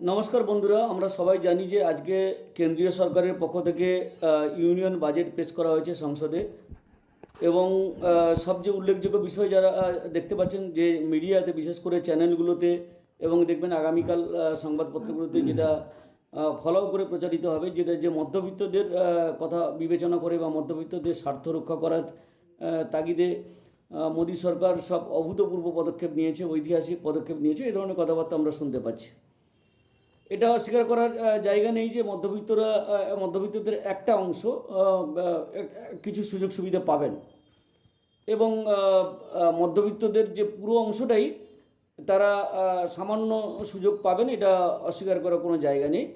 নমস্কার বন্ধুরা, আমরা সবাই জানি যে আজকে কেন্দ্রীয় সরকারের পক্ষ থেকে ইউনিয়ন বাজেট পেশ করা হয়েছে সংসদে এবং সবচেয়ে উল্লেখযোগ্য বিষয় যারা দেখতে পাচ্ছেন যে মিডিয়াতে, বিশেষ করে চ্যানেলগুলোতে এবং দেখবেন আগামীকাল সংবাদপত্রগুলোতে যেটা ফলো করে প্রচারিত হবে, যেটা যে মধ্যবিত্তদের কথা বিবেচনা করে বা মধ্যবিত্তদের স্বার্থ রক্ষা করার তাগিদে মোদী সরকার সব অভূতপূর্ব পদক্ষেপ নিয়েছে, ঐতিহাসিক পদক্ষেপ নিয়েছে, এই ধরনের কথাবার্তা আমরা শুনতে পাচ্ছি। এটা অস্বীকার করার জায়গা নেই যে মধ্যবিত্তরা মধ্যবিত্তদের একটা অংশ কিছু সুযোগ সুবিধা পাবেন। এবং মধ্যবিত্তদের যে পুরো অংশটাই তারা সামান্য সুযোগ পাবেন, এটা অস্বীকার করার কোনো জায়গা নেই।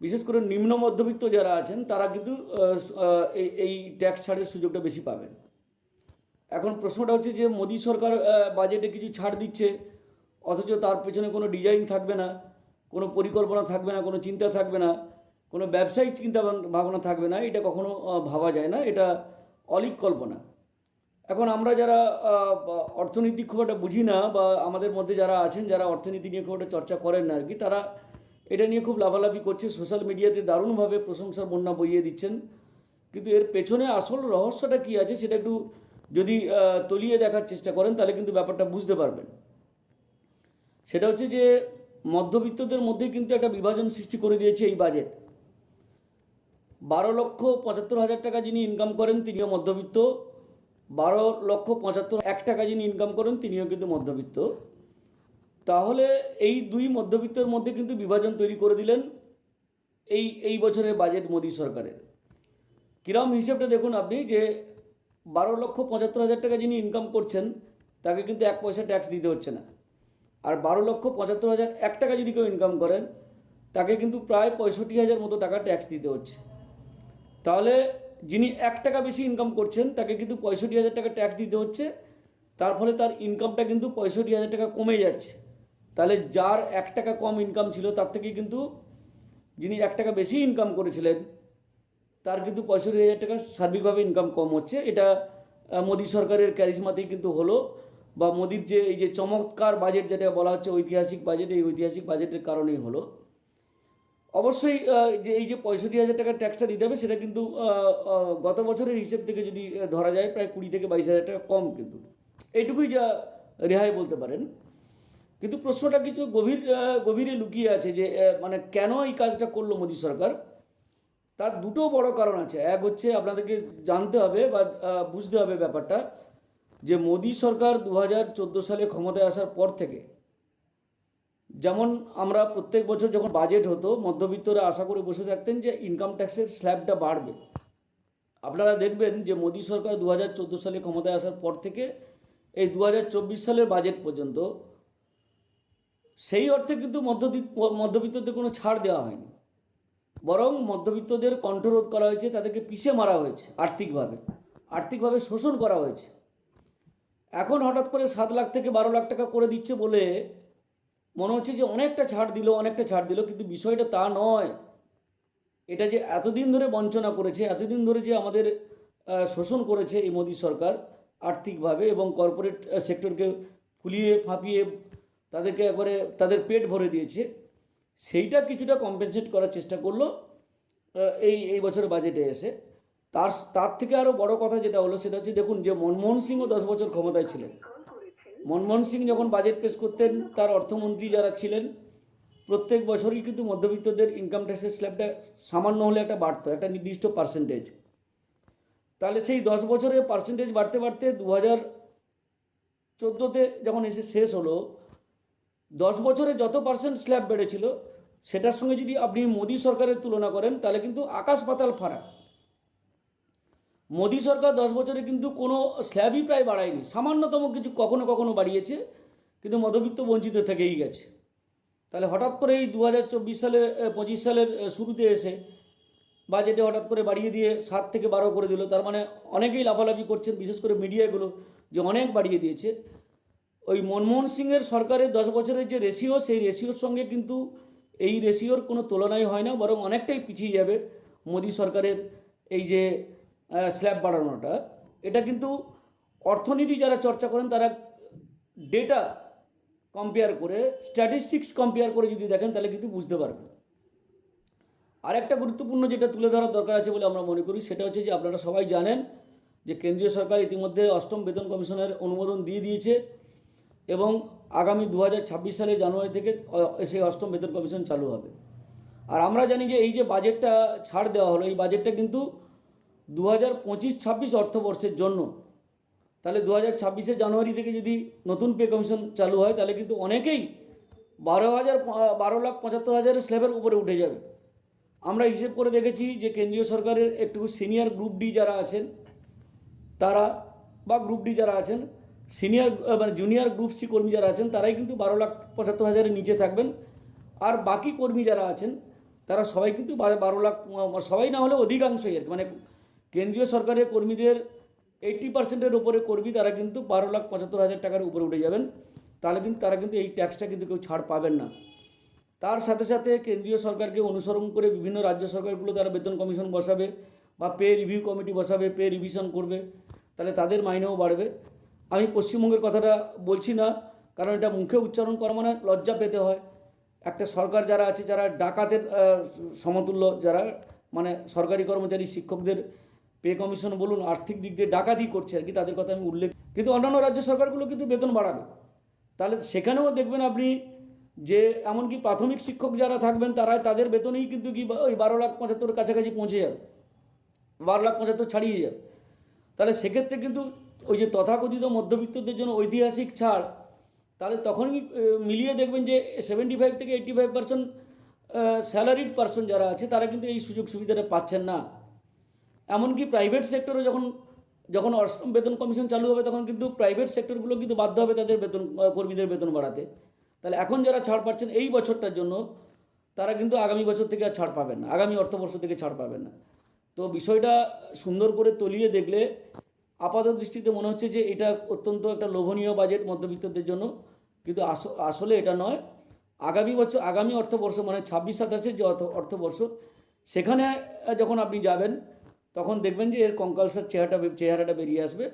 বিশেষ করে নিম্ন মধ্যবিত্ত যারা আছেন, তারা কিন্তু এই ট্যাক্স ছাড়ের সুযোগটা বেশি পাবেন। এখন প্রশ্নটা হচ্ছে যে, মোদী সরকার বাজেটে কিছু ছাড় দিচ্ছে, অথচ তার পেছনে কোনো ডিজাইন থাকবে না। কোনো পরিকল্পনা থাকবে না, কোনো চিন্তা থাকবে না, কোনো ব্যবসায়িক চিন্তা ভাবনা থাকবে না, এটা কখনো ভাবা যায় না, এটা অলিক কল্পনা। এখন আমরা যারা অর্থনীতি খুব একটা বুঝি না বা আমাদের মধ্যে যারা আছেন, যারা অর্থনীতি নিয়ে খুব একটা চর্চা করেন না আর কি তারা এটা নিয়ে খুব লাভালাভি করছে, সোশ্যাল মিডিয়াতে দারুণভাবে প্রশংসার বন্যা বইয়ে দিচ্ছেন। কিন্তু এর পেছনে আসল রহস্যটা কী আছে, সেটা একটু যদি তলিয়ে দেখার চেষ্টা করেন, তাহলে কিন্তু ব্যাপারটা বুঝতে পারবেন। সেটা হচ্ছে যে মধ্যবিত্তদের মধ্যে কিন্তু একটা বিভাজন সৃষ্টি করে দিয়েছে এই বাজেট বারো লক্ষ পঁচাত্তর হাজার টাকা যিনি ইনকাম করেন, তিনিও মধ্যবিত্ত। বারো লক্ষ পঁচাত্তর, এক টাকা যিনি ইনকাম করেন, তিনিও কিন্তু মধ্যবিত্ত। তাহলে এই দুই মধ্যবিত্তের মধ্যে কিন্তু বিভাজন তৈরি করে দিলেন এই এই বছরের বাজেট মোদী সরকারের। কিরম হিসেবটা দেখুন আপনি যে বারো লক্ষ পঁচাত্তর হাজার টাকা যিনি ইনকাম করছেন, তাকে কিন্তু এক পয়সা ট্যাক্স দিতে হচ্ছে না। আর বারো লক্ষ পঁচাত্তর হাজার এক টাকা যদি কেউ ইনকাম করেন, তাকে কিন্তু প্রায় পঁয়ষট্টি হাজার মতো টাকা ট্যাক্স দিতে হচ্ছে। তাহলে যিনি এক টাকা বেশি ইনকাম করছেন, তাকে কিন্তু পঁয়ষট্টি হাজার টাকা ট্যাক্স দিতে হচ্ছে। তার ফলে তার ইনকামটা কিন্তু পঁয়ষট্টি হাজার টাকা কমে যাচ্ছে। তাহলে যার এক টাকা কম ইনকাম ছিল, তার থেকে কিন্তু যিনি এক টাকা বেশি ইনকাম করেছিলেন, তার কিন্তু পঁয়ষট্টি হাজার টাকা সার্বিকভাবে ইনকাম কম হচ্ছে। এটা মোদী সরকারের ক্যারিসমাতেই কিন্তু হলো। বা মোদির যে এই যে চমৎকার বাজেট যেটা বলা হচ্ছে, ঐতিহাসিক বাজেট এই ঐতিহাসিক বাজেটের কারণেই হলো। অবশ্যই যে এই যে পঁয়ষট্টি হাজার টাকার ট্যাক্সটা দিতে হবে, সেটা কিন্তু গত বছরের হিসেব থেকে যদি ধরা যায়, প্রায় কুড়ি থেকে বাইশ হাজার টাকা কম কিন্তু। এইটুকুই যা রেহাই বলতে পারেন। কিন্তু প্রশ্নটা কিছু গভীর গভীরে লুকিয়ে আছে যে মানে কেন এই কাজটা করল মোদী সরকার? তার দুটো বড় কারণ আছে। এক হচ্ছে, আপনাদেরকে জানতে হবে বা বুঝতে হবে ব্যাপারটা। যে মোদী সরকার দু হাজার চোদ্দ সালে ক্ষমতায় আসার পর থেকে, যেমন আমরা প্রত্যেক বছর যখন বাজেট হতো, মধ্যবিত্তরা আশা করে বসে থাকতেন যে ইনকাম ট্যাক্সের স্ল্যাবটা বাড়বে। আপনারা দেখবেন যে মোদী সরকার দু হাজার চোদ্দ সালে ক্ষমতায় আসার পর থেকে, এই দু হাজার চব্বিশ সালের বাজেট পর্যন্ত, সেই অর্থে কিন্তু মধ্যবিত্ত, মধ্যবিত্তদের কোনো ছাড় দেওয়া হয়নি। বরং মধ্যবিত্তদের কণ্ঠরোধ করা হয়েছে, তাদেরকে পিষে মারা হয়েছে আর্থিকভাবে। আর্থিকভাবে শোষণ করা হয়েছে। এখন হঠাৎ করে সাত লাখ থেকে বারো লাখ টাকা করে দিচ্ছে বলে মনে হচ্ছে যে অনেকটা ছাড় দিল, অনেকটা ছাড় দিল, কিন্তু বিষয়টা তা নয়। এটা যে এতদিন ধরে বঞ্চনা করেছে, এতদিন ধরে যে আমাদের শোষণ করেছে এই মোদী সরকার আর্থিকভাবে এবং কর্পোরেট সেক্টরকে ফুলিয়ে ফাঁপিয়ে তাদেরকে একবারে তাদের পেট ভরে দিয়েছে, সেইটা কিছুটা কম্পেনসেট করার চেষ্টা করল এই এই বছরের বাজেটে এসে। তার তার থেকে আরও বড় কথা যেটা হলো সেটা হচ্ছে, দেখুন যে মনমোহন সিংও দশ বছর ক্ষমতায় ছিলেন। মনমোহন সিং যখন বাজেট পেশ করতেন, তার অর্থমন্ত্রী যারা ছিলেন, প্রত্যেক বছরই কিন্তু মধ্যবিত্তদের ইনকাম ট্যাক্সের স্ল্যাবটা সামান্য হলে একটা বাড়তো, একটা নির্দিষ্ট পার্সেন্টেজ তাহলে সেই দশ বছরে পার্সেন্টেজ বাড়তে বাড়তে দু হাজার চোদ্দোতে যখন এসে শেষ হলো, দশ বছরে যত পার্সেন্ট স্ল্যাব বেড়েছিল, সেটার সঙ্গে যদি আপনি মোদী সরকারের তুলনা করেন, তাহলে কিন্তু আকাশ পাতাল ফারাক। মোদী সরকার দশ বছরে কিন্তু কোনো স্ল্যাবই প্রায় বাড়ায়নি। সামান্যতম কিছু কখনো কখনো বাড়িয়েছে কিন্তু মধ্যবিত্ত বঞ্চিত থেকেই গেছে। তাহলে হঠাৎ করে এই দু হাজার চব্বিশ আহ, পঁচিশ সালের শুরুতে এসে বাজেটে হঠাৎ করে বাড়িয়ে দিয়ে সাত থেকে বারো করে দিল। তার মানে অনেকেই লাফালাফি করছেন বিশেষ করে মিডিয়াগুলো যে অনেক বাড়িয়ে দিয়েছে। ওই মনমোহন সিংয়ের সরকারের দশ বছরের যে রেশিও সেই রেশিওর সঙ্গে কিন্তু এই রেশিওর কোনো তুলনাই হয় না বরং অনেকটাই পিছিয়ে যাবে মোদী সরকারের এই যে স্ল্যাব বাড়ানোটা। এটা কিন্তু অর্থনীতি যারা চর্চা করেন, তারা ডেটা কম্পেয়ার করে স্ট্যাটিস্টিক্স কম্পেয়ার করে যদি দেখেন, তাহলে কিন্তু বুঝতে পারবেন। আর একটা গুরুত্বপূর্ণ যেটা তুলে ধরার দরকার আছে বলে আমরা মনে করি, সেটা হচ্ছে যে আপনারা সবাই জানেন যে কেন্দ্রীয় সরকার ইতিমধ্যে অষ্টম বেতন কমিশনের অনুমোদন দিয়ে দিয়েছে এবং আগামী দু হাজার ছাব্বিশ সালে জানুয়ারি থেকে সেই অষ্টম বেতন কমিশন চালু হবে। আর আমরা জানি যে এই যে বাজেটটা ছাড় দেওয়া হলো, এই বাজেটটা কিন্তু দু হাজার পঁচিশ ছাব্বিশ অর্থবর্ষের জন্য। তাহলে দু হাজার ছাব্বিশে জানুয়ারি থেকে যদি নতুন পে কমিশন চালু হয়, তাহলে কিন্তু অনেকেই বারো হাজার, বারো লাখ পঁচাত্তর হাজারের স্ল্যাবের উপরে উঠে যাবে। আমরা হিসেব করে দেখেছি যে কেন্দ্রীয় সরকারের একটু সিনিয়র গ্রুপ ডি যারা আছেন, তারা বা গ্রুপ ডি যারা আছেন, সিনিয়র মানে জুনিয়র গ্রুপ সি কর্মী যারা আছেন, তারাই কিন্তু বারো লাখ পঁচাত্তর হাজারের নিচে থাকবেন। আর বাকি কর্মী যারা আছেন, তারা সবাই কিন্তু বারো লাখ, সবাই না হলে অধিকাংশই আর মানে কেন্দ্রীয় সরকারের কর্মীদের এইট্টি পার্সেন্টের উপরে কর্মী তারা কিন্তু বারো লাখ পঁচাত্তর হাজার টাকার উপরে উঠে যাবেন। তাহলে কিন্তু তারা কিন্তু এই ট্যাক্সটা কিন্তু কেউ ছাড় পাবেন না। তার সাথে সাথে কেন্দ্রীয় সরকারকে অনুসরণ করে বিভিন্ন রাজ্য সরকারগুলো তারা বেতন কমিশন বসাবে বা পে রিভিউ কমিটি বসাবে, পে রিভিশন করবে। তাহলে তাদের মাইনেও বাড়বে। আমি পশ্চিমবঙ্গের কথাটা বলছি না, কারণ এটা মুখে উচ্চারণ করা মানে লজ্জা পেতে হয়। একটা সরকার যারা আছে, যারা ডাকাতের সমতুল্য, যারা মানে সরকারি কর্মচারী, শিক্ষকদের পে কমিশন বলুন, আর্থিক দিক দিয়ে ডাকাতি করছে আর কি, তাদের কথা আমি উল্লেখ কিন্তু অন্যান্য রাজ্য সরকারগুলো কিন্তু বেতন বাড়াবে তাহলে সেখানেও দেখবেন আপনি যে এমনকি প্রাথমিক শিক্ষক যারা থাকবেন তারা তাদের বেতনেই কিন্তু কি ওই বারো লাখ পঁচাত্তর কাছাকাছি পৌঁছে যাবে। বারো লাখ পঁচাত্তর ছাড়িয়ে যাবে। তাহলে সেক্ষেত্রে কিন্তু ওই যে তথাকথিত মধ্যবিত্তদের জন্য ঐতিহাসিক ছাড়, তাহলে তখনই মিলিয়ে দেখবেন যে সেভেন্টি ফাইভ থেকে eighty five percent salaried person যারা আছে, তারা কিন্তু এই সুযোগ সুবিধাটা পাচ্ছেন না। এমনকি প্রাইভেট সেক্টরে যখন যখন অষ্টম বেতন কমিশন চালু হবে, তখন কিন্তু প্রাইভেট সেক্টরগুলো কিন্তু বাধ্য হবে তাদের বেতন কর্মীদের বেতন বাড়াতে। তাহলে এখন যারা ছাড় পাচ্ছেন এই বছরটার জন্য, তারা কিন্তু আগামী বছর থেকে আর ছাড় পাবেন না, আগামী অর্থবর্ষ থেকে ছাড় পাবেন না। তো বিষয়টা সুন্দর করে তলিয়ে দেখলে আপাত দৃষ্টিতে মনে হচ্ছে যে এটা অত্যন্ত একটা লোভনীয় বাজেট মধ্যবিত্তদের জন্য। কিন্তু আসলে এটা নয়। আগামী বছর, আগামী অর্থবর্ষ মানে ছাব্বিশ সাতাশের যে অর্থ, অর্থবর্ষ, সেখানে যখন আপনি যাবেন তখন দেখবেন যে এর কঙ্কালসার চেহারাটা চেহারাটা বেরিয়ে আসবে।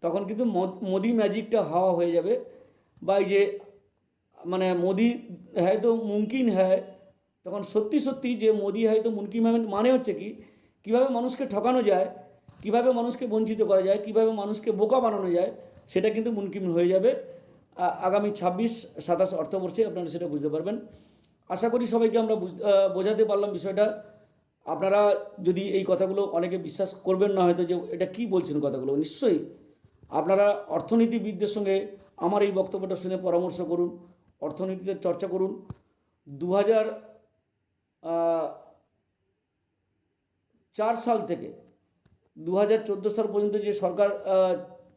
তখন কিন্তু মদ- ম্যাজিকটা হাওয়া হয়ে যাবে। বা এই যে মানে মোদি হ্যায় তো মুমকিন হ্যায় তখন সত্যি সত্যি যে মোদি হ্যায় তো মুমকিন হ্যায় মানে হচ্ছে কি? কীভাবে মানুষকে ঠকানো যায়, কীভাবে মানুষকে বঞ্চিত করা যায়, কীভাবে মানুষকে বোকা বানানো যায়, সেটা কিন্তু মুমকিন হয়ে যাবে। আগামী ছাব্বিশ, সাতাশ অর্থবর্ষে আপনারা সেটা বুঝতে পারবেন। আশা করি সবাইকে আমরা বুঝ- বোঝাতে পারলাম বিষয়টা। আপনারা যদি এই কথাগুলো অনেকে বিশ্বাস করবেন না হয়তো যে এটা কি বলছেন কথাগুলো, নিশ্চয়ই। আপনারা অর্থনীতিবিদদের সঙ্গে আমার এই বক্তব্যটা শুনে পরামর্শ করুন, অর্থনীতিতে চর্চা করুন। দু চার সাল থেকে দু হাজার চোদ্দ সাল পর্যন্ত যে সরকার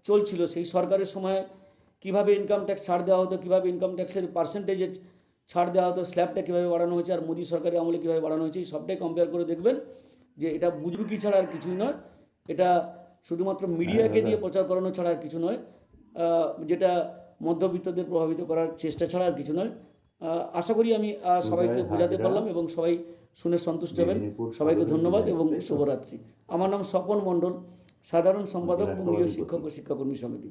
চলছিল, সেই সরকারের সময় কীভাবে ইনকাম ট্যাক্স ছাড় দেওয়া হতো, কীভাবে ইনকাম ট্যাক্সের পার্সেন্টেজে ছাড় দেওয়া হতো স্ল্যাবটা কীভাবে বাড়ানো হয়েছে আর মোদী সরকারের আমলে কীভাবে বাড়ানো হয়েছে এই সবটাই কম্পেয়ার করে দেখবেন যে এটা বুজরুকি ছাড়া আর কিছুই নয়। এটা শুধুমাত্র মিডিয়াকে দিয়ে প্রচার করানো ছাড়া আর কিছু নয়। যেটা মধ্যবিত্তদের প্রভাবিত করার চেষ্টা ছাড়া আর কিছু নয়। আশা করি আমি সবাইকে বোঝাতে পারলাম এবং সবাই শুনে সন্তুষ্ট হবেন। সবাইকে ধন্যবাদ এবং শুভরাত্রি। আমার নাম স্বপন মণ্ডল সাধারণ সম্পাদক বঙ্গীয় শিক্ষক ও শিক্ষাকর্মী সমিতি।